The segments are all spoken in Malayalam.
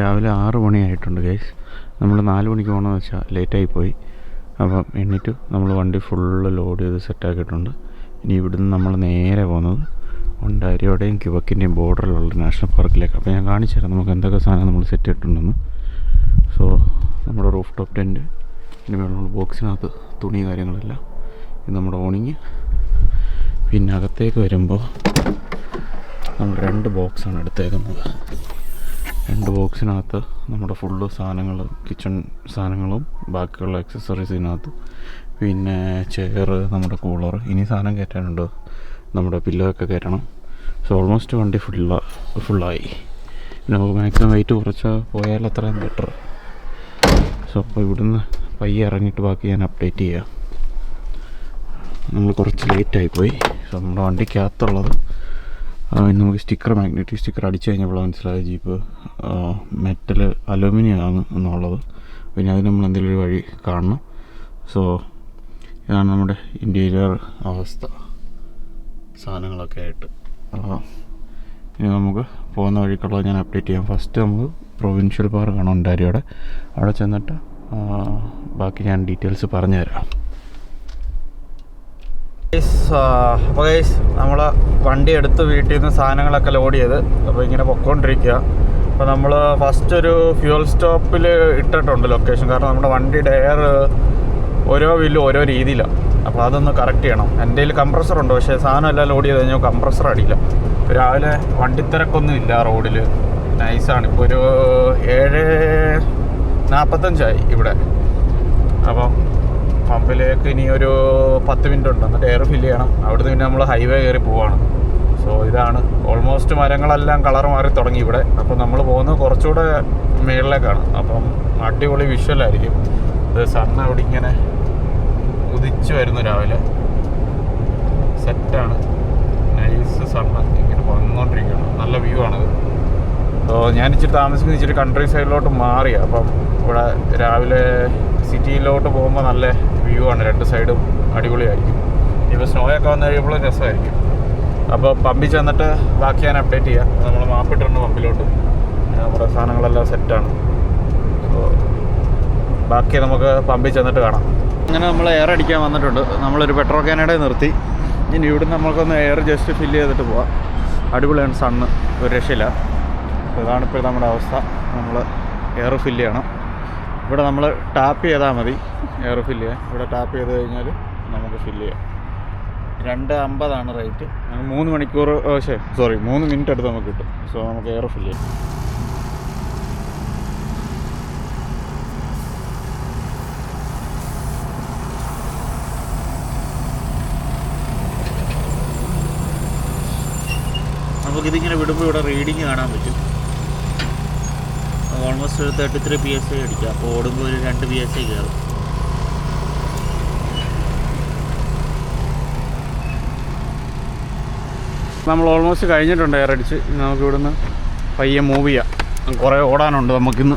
രാവിലെ ആറ് മണിയായിട്ടുണ്ട് ഗൈസ് നമ്മൾ നാല് മണിക്ക് പോകണമെന്ന് വെച്ചാൽ ലേറ്റായി പോയി. അപ്പം എണ്ണീറ്റ് നമ്മൾ വണ്ടി ഫുള്ള് ലോഡ് ചെയ്ത് സെറ്റാക്കിയിട്ടുണ്ട് ഇനി ഇവിടുന്ന് നമ്മൾ നേരെ പോകുന്നത് ഒണ്ടാരിയോടെയും കിവക്കിന്റെയും ബോർഡറിലുള്ള നാഷണൽ പാർക്കിലേക്ക് അപ്പോൾ ഞാൻ കാണിച്ചു തരാം നമുക്ക് എന്തൊക്കെ സാധനം നമ്മൾ സെറ്റ് ചെയ്തിട്ടുണ്ടെന്ന്. സോ നമ്മുടെ റൂഫ് ടോപ്പ് ടെന്റ് ഇനി വേണമുള്ള ബോക്സിനകത്ത് തുണി കാര്യങ്ങളെല്ലാം. ഇത് നമ്മുടെ ഓണിങ് പിന്നെ അകത്തേക്ക് വരുമ്പോൾ നമ്മൾ രണ്ട് ബോക്സാണ് എടുത്തേക്കുന്നത്. രണ്ട് ബോക്സിനകത്ത് നമ്മുടെ ഫുള്ള് സാധനങ്ങൾ കിച്ചൺ സാധനങ്ങളും ബാക്കിയുള്ള അക്സസറീസ് ഇതിനകത്ത്. പിന്നെ ചെയർ നമ്മുടെ കൂളർ ഇനി സാധനം കയറ്റാനുണ്ട്? നമ്മുടെ പില്ലോ ഒക്കെ കയറ്റണം. സോ ഓൾമോസ്റ്റ് വണ്ടി ഫുള്ള ഫുള്ളായി നമുക്ക് മാക്സിമം വെയിറ്റ് കുറച്ച് പോയാൽ അത്രയും ബെറ്റർ സോ അപ്പോൾ ഇവിടുന്ന് പയ്യെ ഇറങ്ങിയിട്ട് ബാക്കി ഞാൻ അപ്ഡേറ്റ് ചെയ്യാം. നമ്മൾ കുറച്ച് ലേറ്റായിപ്പോയി സോ നമ്മുടെ വണ്ടിക്കകത്തുള്ളത് നമുക്ക് സ്റ്റിക്കർ മാഗ്നറ്റിക് സ്റ്റിക്കർ അടിച്ചു കഴിഞ്ഞപ്പോൾ മനസ്സിലായ ജീപ്പ് മെറ്റൽ അലൂമിനിയം ആണ് എന്നുള്ളത്. പിന്നെ അത് നമ്മൾ എന്തെങ്കിലും ഒരു വഴി കാണണം. സോ ഇതാണ് നമ്മുടെ ഇന്റീരിയർ അവസ്ഥ. സാധനങ്ങളൊക്കെ ആയിട്ട്. ഇനി നമുക്ക് പോകുന്ന വഴിക്കുള്ളത് ഞാൻ അപ്ഡേറ്റ് ചെയ്യാം. ഫസ്റ്റ് നമുക്ക് പ്രൊവിൻഷ്യൽ പാർക്കാണ് ഉണ്ടാരിയുടെ അവിടെ ചെന്നിട്ട് ബാക്കി ഞാൻ ഡീറ്റെയിൽസ് പറഞ്ഞുതരാം. അപ്പോൾ ഗൈസ് നമ്മൾ വണ്ടി എടുത്ത് വീട്ടിൽ നിന്ന് സാധനങ്ങളൊക്കെ ലോഡ് ചെയ്ത് അപ്പോൾ ഇങ്ങനെ പൊക്കോണ്ടിരിക്കുക അപ്പോൾ നമ്മൾ ഫസ്റ്റ് ഒരു ഫ്യൂൽ സ്റ്റോപ്പിൽ ഇട്ടിട്ടുണ്ട് ലൊക്കേഷൻ കാരണം നമ്മുടെ വണ്ടിയുടെ എയർ ഓരോ വില്ലും ഓരോ രീതിയിലാണ് അപ്പോൾ അതൊന്ന് കറക്റ്റ് ചെയ്യണം. എന്റെ കയ്യിൽ കംപ്രസർ ഉണ്ട്. പക്ഷേ സാധനം എല്ലാം ലോഡ് ചെയ്ത് കഴിഞ്ഞാൽ കംപ്രസർ അടിയില്ല. രാവിലെ വണ്ടിത്തിരക്കൊന്നും ഇല്ല റോഡിൽ നൈസാണ് ഇപ്പോൾ ഒരു ഏഴ് നാൽപ്പത്തഞ്ചായി ഇവിടെ. അപ്പം പമ്പിലേക്ക് ഇനി ഒരു പത്ത് മിനിറ്റ് ഉണ്ട്. എന്നിട്ട് എയർ ഫില്ല് ചെയ്യണം. അവിടുന്ന് പിന്നെ നമ്മൾ ഹൈവേ കയറി പോവാണ്. സോ ഇതാണ്. ഓൾമോസ്റ്റ് മരങ്ങളെല്ലാം കളർ മാറി തുടങ്ങി ഇവിടെ. അപ്പം നമ്മൾ പോകുന്നത് കുറച്ചുകൂടെ മേളിലേക്കാണ്. അപ്പം അടിപൊളി വിഷ്വലായിരിക്കും ഇത് സൺ അവിടെ ഇങ്ങനെ ഉദിച്ചു വരുന്നു രാവിലെ. സെറ്റാണ് നൈസ് സണ്ണ് ഇങ്ങനെ വന്നുകൊണ്ടിരിക്കുകയാണ് നല്ല വ്യൂ ആണത്. സോ ഞാൻ ഇച്ചിരി താമസിക്കുന്ന ഇച്ചിരി കൺട്രി സൈഡിലോട്ട് മാറി. അപ്പം ഇവിടെ രാവിലെ സിറ്റിയിലോട്ട് പോകുമ്പോൾ നല്ല വ്യൂ ആണ്. രണ്ട് സൈഡും അടിപൊളിയായിരിക്കും. ഇപ്പോൾ സ്നോയൊക്കെ വന്നു കഴിയുമ്പോൾ രസമായിരിക്കും. അപ്പോൾ പമ്പിൽ ചെന്നിട്ട് ബാക്കി ഞാൻ അപ്ഡേറ്റ് ചെയ്യാം. നമ്മൾ മാപ്പ് ഇട്ടിട്ടുണ്ട് പമ്പിലോട്ട് നമ്മുടെ സാധനങ്ങളെല്ലാം സെറ്റാണ് അപ്പോൾ ബാക്കി നമുക്ക് പമ്പിൽ ചെന്നിട്ട് കാണാം. അങ്ങനെ നമ്മൾ എയർ അടിക്കാൻ വന്നിട്ടുണ്ട്. നമ്മളൊരു പെട്രോൾ കാനഡ നിർത്തി. ഇനി ഇവിടുന്ന് നമുക്കൊന്ന് എയർ ജസ്റ്റ് ഫില്ല് ചെയ്തിട്ട് പോവാം. അടിപൊളിയാണ് സണ്ണ് ഒരു രക്ഷയില്ല. ഇതാണ് ഇപ്പോൾ നമ്മുടെ അവസ്ഥ. നമ്മൾ എയർ ഫില്ല് ചെയ്യണം. ഇവിടെ നമ്മൾ ടാപ്പ് ചെയ്താൽ മതി. എയർ ഫില്ല് ചെയ്യാൻ. ഇവിടെ ടാപ്പ് ചെയ്ത് കഴിഞ്ഞാൽ നമുക്ക് ഫില്ല് ചെയ്യാം. രണ്ട് അമ്പതാണ് റേറ്റ് മൂന്ന് മണിക്കൂർ പക്ഷേ സോറി മൂന്ന് മിനിറ്റ് എടുത്ത് നമുക്ക് കിട്ടും. സോ നമുക്ക് എയർ ഫില്ല് ചെയ്യാം. നമുക്കിതിങ്ങനെ വിടുമ്പോൾ ഇവിടെ റീഡിങ് കാണാൻ പറ്റും. ഓൾമോസ്റ്റ് ഒരു thirty three P S I അടിക്കുക അപ്പോൾ ഓടുമ്പോൾ ഒരു രണ്ട് പി എസ് ഐ കയറും നമ്മൾ ഓൾമോസ്റ്റ് കഴിഞ്ഞിട്ടുണ്ട് എയറടിച്ച് നമുക്ക് ഇവിടുന്ന് പയ്യെ മൂവ് ചെയ്യാം. കുറേ ഓടാനുണ്ട് നമുക്കിന്ന്.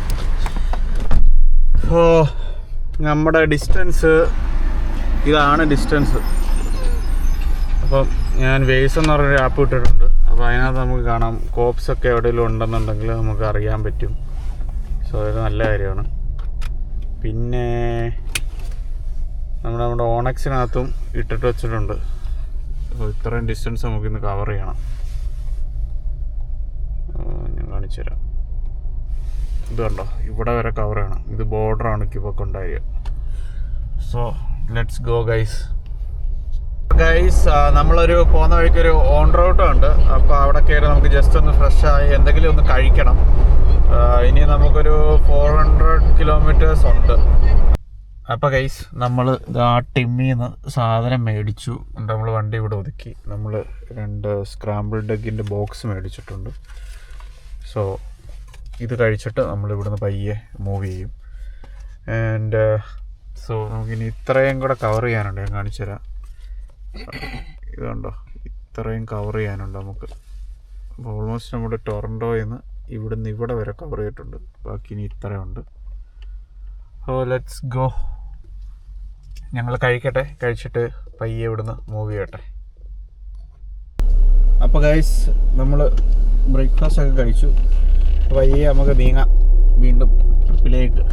ഓ നമ്മുടെ ഡിസ്റ്റൻസ് ഇതാണ് ഡിസ്റ്റൻസ് അപ്പം ഞാൻ വേസ് എന്ന് പറഞ്ഞൊരു ആപ്പ് ഇട്ടിട്ടുണ്ട്. അപ്പോൾ അതിനകത്ത് നമുക്ക് കാണാം. കോപ്സൊക്കെ എവിടെയെങ്കിലും ഉണ്ടെന്നുണ്ടെങ്കിൽ നമുക്ക് അറിയാൻ പറ്റും. സോ ഇത് നല്ല കാര്യമാണ്. പിന്നെ നമ്മൾ നമ്മുടെ ഓണക്സിനകത്തും ഇട്ടിട്ട് വെച്ചിട്ടുണ്ട്. അപ്പോൾ ഇത്രയും ഡിസ്റ്റൻസ് നമുക്കിന്ന് കവർ ചെയ്യണം. ഞാൻ കാണിച്ചു തരാം. ഇത് കണ്ടോ? ഇവിടെ വരെ കവർ ചെയ്യണം ഇത് ബോർഡറാണ് ക്യൂബൊക്കെ ഉണ്ടാവുക so let's go guys guys നമ്മളൊരു പോകുന്ന വഴിക്കൊരു ഓൺ റൂട്ട് ഉണ്ട്. അപ്പോൾ അവിടെ കയറി നമുക്ക് ജസ്റ്റ് ഒന്ന് ഫ്രഷ് ആയി എന്തെങ്കിലും ഒന്ന് കഴിക്കണം. ഇനി നമുക്കൊരു ഫോർ ഹൺഡ്രഡ് കിലോമീറ്റേഴ്സ് ഉണ്ട്. അപ്പോൾ ഗൈസ് നമ്മൾ ആ ടിമ്മിന്ന് സാധനം മേടിച്ചു. നമ്മൾ വണ്ടി ഇവിടെ ഒതുക്കി. നമ്മൾ രണ്ട് സ്ക്രാമ്പിൾ ഡഗിന്റെ ബോക്സ് മേടിച്ചിട്ടുണ്ട്. സോ ഇത് കഴിച്ചിട്ട് നമ്മൾ ഇവിടുന്ന് പയ്യെ മൂവ് ചെയ്യും. ആൻഡ് സോ നമുക്കിനി ഇത്രയും കൂടെ കവർ ചെയ്യാനുണ്ട്. ഞാൻ കാണിച്ചു തരാം. ഇതുണ്ടോ? ഇത്രയും കവർ ചെയ്യാനുണ്ട് നമുക്ക്. ഓൾമോസ്റ്റ് നമ്മുടെ ടൊറന്റോയിൽ നിന്ന് ഇവിടുന്ന് ഇവിടെ വരെ കവർ ചെയ്തിട്ടുണ്ട്. ബാക്കി ഇനി ഇത്രയുണ്ട് ഓ ലെറ്റ്സ് ഗോ ഞങ്ങൾ കഴിക്കട്ടെ. കഴിച്ചിട്ട് പയ്യെ ഇവിടുന്ന് മൂവ് ചെയ്യട്ടെ. അപ്പോൾ ഗൈസ് നമ്മൾ ബ്രേക്ക്ഫാസ്റ്റ് ഒക്കെ കഴിച്ചു. പയ്യെ നമുക്ക് നീങ്ങാം വീണ്ടും ട്രിപ്പിലേക്ക്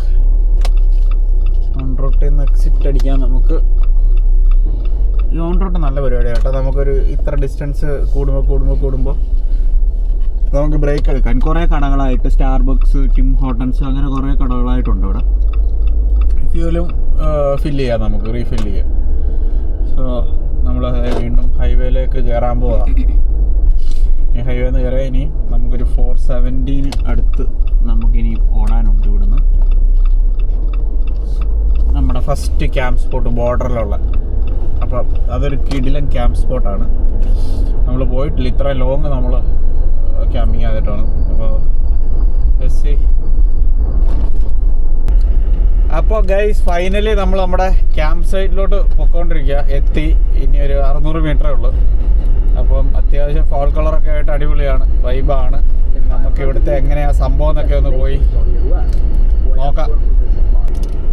ഓൺ റോട്ടിൽ നിന്ന് എക്സിറ്റ് അടിക്കാൻ നമുക്ക്. ഈ ഓൺ റോട്ട് നല്ല പരിപാടിയാണ് കേട്ടോ. നമുക്കൊരു ഇത്ര ഡിസ്റ്റൻസ് കൂടുമ്പോൾ കൂടുമ്പോൾ കൂടുമ്പോൾ നമുക്ക് ബ്രേക്ക് എടുക്കാൻ കുറേ കടകളായിട്ട് സ്റ്റാർബക്സ് ടിം ഹോട്ടൽസ് അങ്ങനെ കുറേ കടകളായിട്ടുണ്ട് ഇവിടെ. ഫ്യൂലും ഫില്ല് ചെയ്യാം നമുക്ക് റീഫിൽ ചെയ്യാം. സോ നമ്മൾ വീണ്ടും ഹൈവേയിലേക്ക് കയറാൻ പോവാം. ഈ ഹൈവേ എന്ന് കയറിയാൽ ഇനി നമുക്കൊരു ഫോർ സെവന്റീന് അടുത്ത് നമുക്കിനി ഓടാനുണ്ട് ഇവിടുന്ന്. നമ്മുടെ ഫസ്റ്റ് ക്യാമ്പ് സ്പോട്ട് ബോർഡറിലുള്ള അപ്പം അതൊരു കിടിലൻ ക്യാമ്പ് സ്പോട്ടാണ് നമ്മൾ പോയിട്ടില്ല ഇത്ര ലോങ് നമ്മൾ ക്യാമ്പിങ് ആയിട്ടാണ് അപ്പോൾ അപ്പോൾ ഗൈസ് ഫൈനലി നമ്മൾ നമ്മുടെ ക്യാമ്പ് സൈറ്റിലോട്ട് പൊക്കോണ്ടിരിക്കുക എത്തി. ഇനി ഒരു അറുന്നൂറ് മീറ്ററേ ഉള്ളൂ. അപ്പം അത്യാവശ്യം ഫോൾ കളറൊക്കെ ആയിട്ട് അടിപൊളിയാണ്. വൈബാണ് നമുക്ക് ഇവിടുത്തെ എങ്ങനെയാ സംഭവം എന്നൊക്കെ ഒന്ന് പോയി നോക്കാം.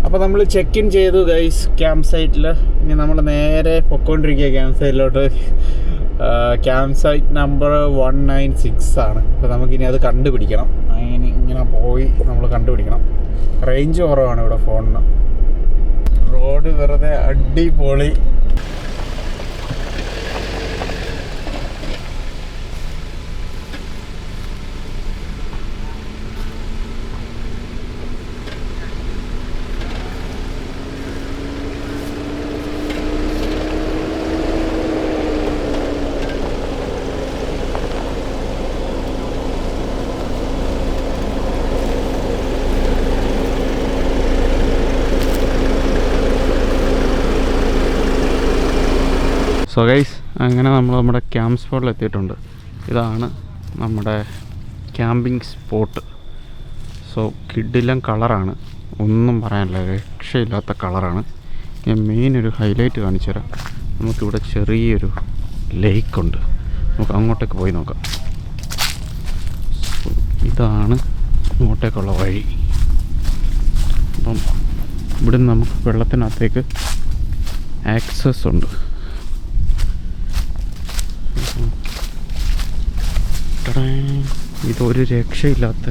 അപ്പോൾ നമ്മൾ ചെക്ക് ഇൻ ചെയ്തു ഗൈസ് ക്യാമ്പ് സൈറ്റിൽ ഇനി നമ്മൾ നേരെ പൊക്കോണ്ടിരിക്കുക camp സൈറ്റിലോട്ട് camp site number one nine six ആണ്. അപ്പോൾ നമുക്കിനി അത് കണ്ടുപിടിക്കണം. അതിന് ഇങ്ങനെ പോയി നമ്മൾ കണ്ടുപിടിക്കണം. റേഞ്ച് കുറവാണ് ഇവിടെ ഫോണിന് റോഡ് വെറുതെ അടിപൊളി. സോ ഗൈസ് അങ്ങനെ നമ്മൾ നമ്മുടെ ക്യാമ്പ് സ്പോട്ടിൽ എത്തിയിട്ടുണ്ട്. ഇതാണ് നമ്മുടെ ക്യാമ്പിംഗ് സ്പോട്ട് സോ കിഡിലം കളറാണ് ഒന്നും പറയാനില്ല രക്ഷയില്ലാത്ത കളറാണ് ഞാൻ മെയിൻ ഒരു ഹൈലൈറ്റ് കാണിച്ചു തരാം. നമുക്കിവിടെ ചെറിയൊരു ലേക്കുണ്ട് നമുക്ക് അങ്ങോട്ടേക്ക് പോയി നോക്കാം. ഇതാണ് അങ്ങോട്ടേക്കുള്ള വഴി. അപ്പം ഇവിടുന്ന് നമുക്ക് വെള്ളത്തിനകത്തേക്ക് ആക്സസ് ഉണ്ട്. ഇതൊരു രക്ഷയില്ലാത്ത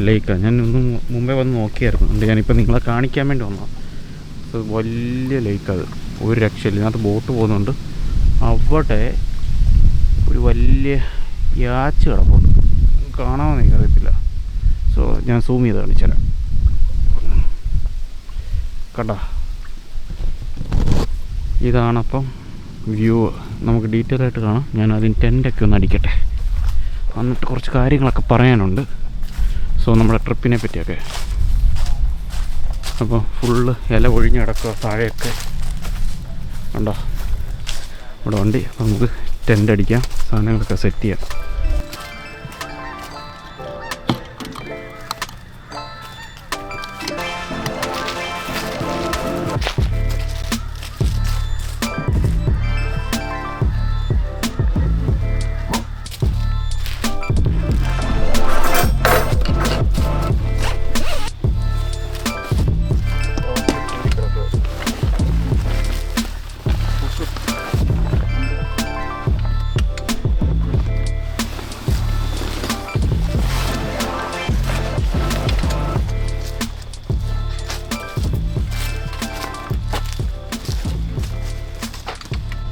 ലേക്കാണ് ഞാൻ ഒന്ന് മുമ്പേ വന്ന് നോക്കിയായിരുന്നു. അതുകൊണ്ട് ഞാനിപ്പോൾ നിങ്ങളെ കാണിക്കാൻ വേണ്ടി വന്നതാണ് വലിയ ലേക്കത് ഒരു രക്ഷയില്ല. ഇതിനകത്ത് ബോട്ട് പോകുന്നുണ്ട്. അവിടെ ഒരു വലിയ യാച്ച് കിടപ്പുണ്ട്. കാണാമെന്ന് എനിക്കറിയത്തില്ല. സോ ഞാൻ സൂം ചെയ്ത് കാണിച്ചുതരാം കണ്ട? ഇതാണപ്പം വ്യൂ. നമുക്ക് ഡീറ്റെയിൽ ആയിട്ട് കാണാം. ഞാൻ അതിന് ടെന്റൊക്കെ ഒന്ന് അടിക്കട്ടെ. എന്നിട്ട് കുറച്ച് കാര്യങ്ങളൊക്കെ പറയാനുണ്ട്. സോ നമ്മുടെ ട്രിപ്പിനെ പറ്റിയൊക്കെ. അപ്പോൾ ഫുള്ള് ഇല ഒഴിഞ്ഞ് കിടക്കുക താഴെയൊക്കെ. ഉണ്ടോ ഇവിടെ വണ്ടി അപ്പോൾ നമുക്ക് ടെന്റ് അടിക്കാം സാധനങ്ങളൊക്കെ സെറ്റ് ചെയ്യാം.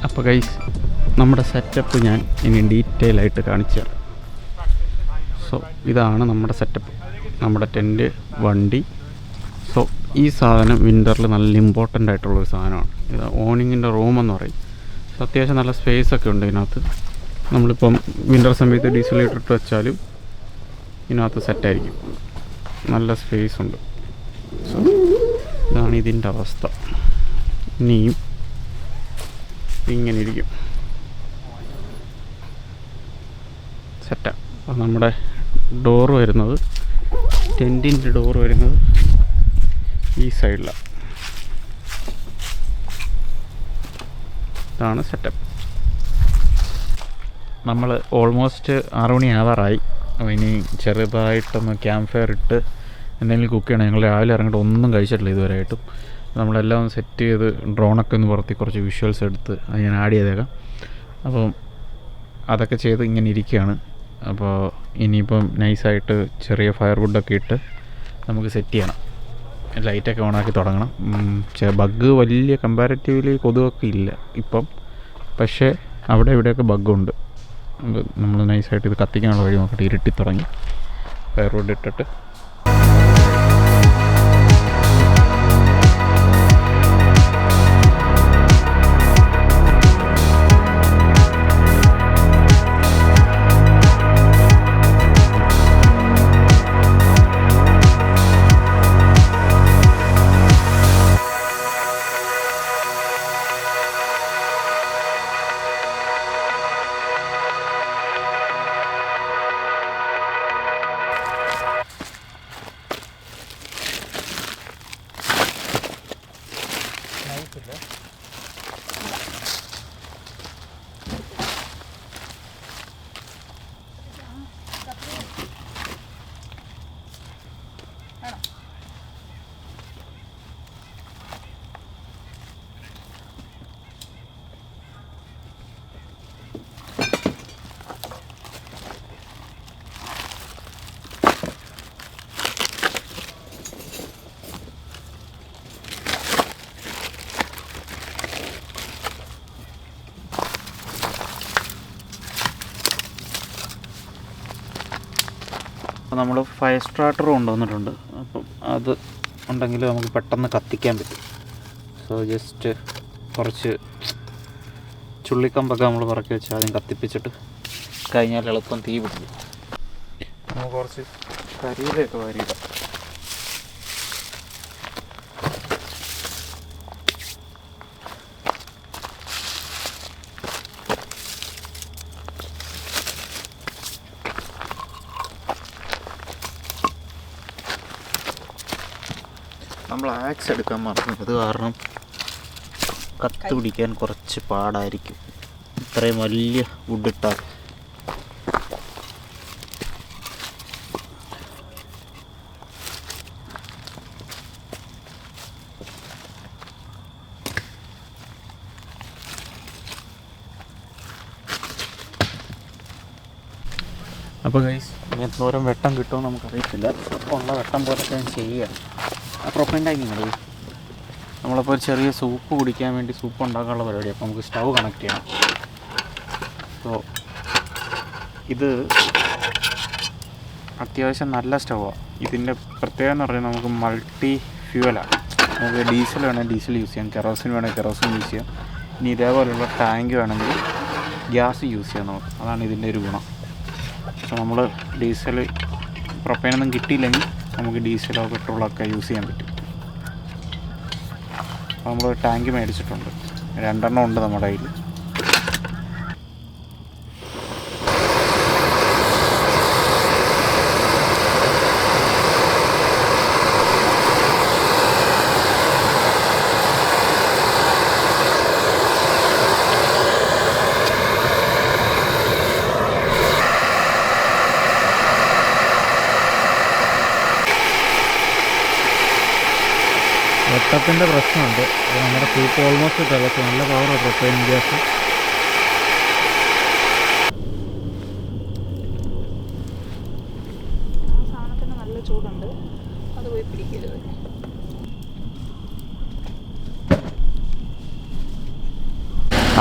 അപ്പോൾ ഗൈസ് നമ്മുടെ സെറ്റപ്പ് ഞാൻ ഇനി ഡീറ്റെയിൽ ആയിട്ട് കാണിച്ചു തരാം. സോ ഇതാണ് നമ്മുടെ സെറ്റപ്പ് നമ്മുടെ ടെന്റ് വണ്ടി. സോ ഈ സാധനം വിന്ററിൽ നല്ല ഇമ്പോർട്ടന്റ് ആയിട്ടുള്ളൊരു സാധനമാണ്. ഇത് ഓണിങ്ങിന്റെ എന്ന് പറയും. സോ അത്യാവശ്യം നല്ല സ്പേസ് ഒക്കെ ഉണ്ട് ഇതിനകത്ത്. നമ്മളിപ്പം വിന്റർ സമയത്ത് ഡീസൽ ഇട്ടിട്ട് ഇട്ട് വെച്ചാലും ഇതിനകത്ത് സെറ്റായിരിക്കും നല്ല സ്പേസ് ഉണ്ട്. സോ ഇതാണ് ഇതിന്റെ അവസ്ഥ. ഇനിയും ഇങ്ങനെ ഇരിക്കും സെറ്റാണ് അപ്പോൾ നമ്മുടെ ഡോർ വരുന്നത് ടെന്റിന്റെ ഡോർ വരുന്നത് ഈ സൈഡിലാണ് ഇതാണ് സെറ്റപ്പ് നമ്മൾ ഓൾമോസ്റ്റ് ആറു മണി ആവാറായി. അപ്പോൾ ഇനി ചെറുതായിട്ടൊന്ന് ക്യാമ്പ് ഫയർ ഇട്ട് എന്തെങ്കിലും കുക്ക് ചെയ്യണം. ഞങ്ങൾ രാവിലെ ഇറങ്ങിയിട്ട് ഒന്നും കഴിച്ചിട്ടില്ല ഇതുവരെയായിട്ടും. നമ്മളെല്ലാം സെറ്റ് ചെയ്ത് ഡ്രോണൊക്കെ ഒന്ന് പുറത്തി കുറച്ച് വിഷ്വൽസ് എടുത്ത് അത് ഞാൻ ആഡ് ചെയ്തേക്കാം. അപ്പം അതൊക്കെ ചെയ്ത് ഇങ്ങനെ ഇരിക്കുകയാണ്. അപ്പോൾ ഇനിയിപ്പം നൈസായിട്ട് ചെറിയ ഫയർ വുഡൊക്കെ ഇട്ട് നമുക്ക് സെറ്റ് ചെയ്യണം. ലൈറ്റൊക്കെ ഓണാക്കി തുടങ്ങണം. ബഗ് വലിയ കമ്പാരിറ്റീവ്ലി കൊതുകൊക്കെ ഇല്ല ഇപ്പം. പക്ഷേ അവിടെ ഇവിടെയൊക്കെ ബഗ്ഗുണ്ട് നമ്മൾ നൈസായിട്ട് ഇത് കത്തിക്കാനുള്ള വഴി നോക്കട്ടെ ഇരുട്ടി തുടങ്ങി. ഫയർവുഡ് ഇട്ടിട്ട്. അപ്പോൾ നമ്മൾ ഫയർ സ്റ്റാർട്ടർ കൊണ്ടുവന്നിട്ടുണ്ട്. അപ്പം അത് ഉണ്ടെങ്കിൽ നമുക്ക് പെട്ടെന്ന് കത്തിക്കാൻ പറ്റും. സോ ജസ്റ്റ് കുറച്ച് ചുള്ളിക്കമ്പൊക്കെ നമ്മൾ പറക്കി വെച്ച് ആദ്യം കത്തിപ്പിച്ചിട്ട് കഴിഞ്ഞാൽ എളുപ്പം തീ പിടിക്കും. നമുക്ക് കുറച്ച് കരിയിലൊക്കെ വാരിയിടാം. നമ്മൾ ആക്സ് എടുക്കാൻ മറന്നു. അത് കാരണം കത്ത് പിടിക്കാൻ കുറച്ച് പാടായിരിക്കും. ഇത്രയും വലിയ വുഡ് ഇട്ടാൽ. അപ്പോൾ ഗൈസ് ഇനി എന്തോരം വെട്ടം കിട്ടുമോ നമുക്കറിയത്തില്ല. ഉള്ള വെട്ടം പോലെ ഞാൻ ചെയ്യുകയാണ് ആ പ്രൊപ്പൈൻ ടൈമിങ് നമ്മളപ്പോൾ ഒരു ചെറിയ സൂപ്പ് കുടിക്കാൻ വേണ്ടി സൂപ്പ് ഉണ്ടാക്കാനുള്ള പരിപാടി അപ്പോൾ നമുക്ക് സ്റ്റവ് കണക്ട് ചെയ്യണം. സോ ഇത് അത്യാവശ്യം നല്ല സ്റ്റവാണ് ഇതിന്റെ പ്രത്യേകത എന്ന് പറഞ്ഞാൽ നമുക്ക് മൾട്ടി ഫ്യൂവലാണ് നമുക്ക് ഡീസൽ വേണമെങ്കിൽ ഡീസൽ യൂസ് ചെയ്യാം. കെറോസിൻ വേണമെങ്കിൽ കെറോസിൻ യൂസ് ചെയ്യാം. ഇനി ഇതേപോലെയുള്ള ടാങ്ക് വേണമെങ്കിൽ ഗ്യാസ് യൂസ് ചെയ്യാം നമുക്ക്. അതാണ് ഇതിന്റെ ഒരു ഗുണം. അപ്പോൾ നമ്മൾ ഡീസൽ പ്രൊപ്പൈനൊന്നും കിട്ടിയില്ലെങ്കിൽ നമുക്ക് ഡീസലോ പെട്രോളോ ഒക്കെ യൂസ് ചെയ്യാൻ പറ്റും. അപ്പോൾ നമ്മൾ ടാങ്ക് മേടിച്ചിട്ടുണ്ട്. രണ്ടെണ്ണം ഉണ്ട് നമ്മുടെ കയ്യിൽ വെട്ടത്തിന്റെ പ്രശ്നമുണ്ട്. നമ്മുടെ സൂപ്പ് ഓൾമോസ്റ്റ് തിളച്ച്. നല്ല പവറാണ് പ്രൊപ്പൈൻ ഗ്യാസ് ചൂടുണ്ട്. അത് പോയി പിടിക്കരുത്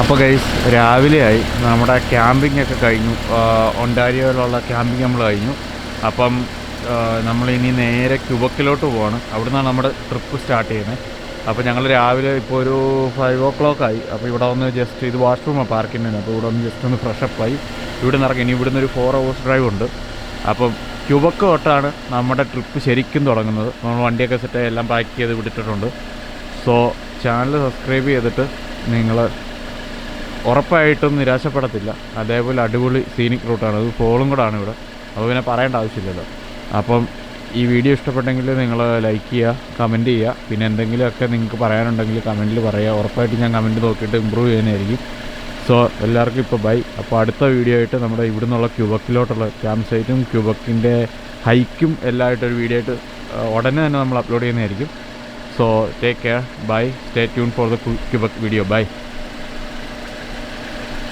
അപ്പോൾ ഗൈസ് രാവിലെയായി. നമ്മുടെ ക്യാമ്പിംഗ് ഒക്കെ കഴിഞ്ഞു. ഒണ്ടാരിയോയിലുള്ള ക്യാമ്പിംഗ് നമ്മൾ കഴിഞ്ഞു. അപ്പം നമ്മളിനി നേരെ ക്യുബക്കിലോട്ട് പോവാണ്. അവിടുന്നാണ് നമ്മുടെ ട്രിപ്പ് സ്റ്റാർട്ട് ചെയ്യുന്നത്. അപ്പോൾ ഞങ്ങൾ രാവിലെ ഇപ്പോൾ ഒരു ഫൈവ് ഓ ക്ലോക്ക് ആയി. അപ്പോൾ ഇവിടെ വന്ന് ജസ്റ്റ് ഇത് വാഷ്റൂമാണ് പാർക്കിന്റെ അപ്പോൾ ഇവിടെ ഒന്ന് ജസ്റ്റ് ഒന്ന് ഫ്രഷപ്പ് ആയി. ഇവിടെ നിന്ന് ഇറങ്ങി. ഇനി ഇവിടുന്ന് ഒരു ഫോർ അവേഴ്സ് ഡ്രൈവ് ഉണ്ട്. അപ്പം ക്യുബക്ക് തൊട്ടാണ് നമ്മുടെ ട്രിപ്പ് ശരിക്കും തുടങ്ങുന്നത്. നമ്മൾ വണ്ടിയൊക്കെ സെറ്റ് എല്ലാം പാക്ക് ചെയ്ത് വിട്ടിട്ടുണ്ട്. സോ ചാനൽ സബ്സ്ക്രൈബ് ചെയ്തിട്ട് നിങ്ങൾ ഉറപ്പായിട്ടും നിരാശപ്പെടത്തില്ല. അതേപോലെ അടിപൊളി സീനിക് റൂട്ടാണ് അത് ഫോളും കൂടാണ് ഇവിടെ. അപ്പോൾ പിന്നെ പറയേണ്ട ആവശ്യമില്ലല്ലോ. അപ്പം ഈ വീഡിയോ ഇഷ്ടപ്പെട്ടെങ്കിൽ നിങ്ങൾ ലൈക്ക് ചെയ്യുക കമന്റ് ചെയ്യുക. പിന്നെ എന്തെങ്കിലുമൊക്കെ നിങ്ങൾക്ക് പറയാനുണ്ടെങ്കിൽ കമന്റിൽ പറയുക ഉറപ്പായിട്ട് ഞാൻ കമന്റ് നോക്കിയിട്ട് ഇമ്പ്രൂവ് ചെയ്യുന്നതായിരിക്കും. സോ എല്ലാവർക്കും ഇപ്പോൾ ബൈ അപ്പോൾ അടുത്ത വീഡിയോ ആയിട്ട് നമ്മുടെ ഇവിടെ നിന്നുള്ള ക്യൂബക്കിലോട്ടുള്ള ക്യാമ്പ് സൈറ്റും ക്യൂബക്കിന്റെ ഹൈക്കും എല്ലാമായിട്ടൊരു വീഡിയോ ആയിട്ട് ഉടനെ തന്നെ നമ്മൾ അപ്ലോഡ് ചെയ്യുന്നതായിരിക്കും. So take care bye stay tune for the Quebec video bye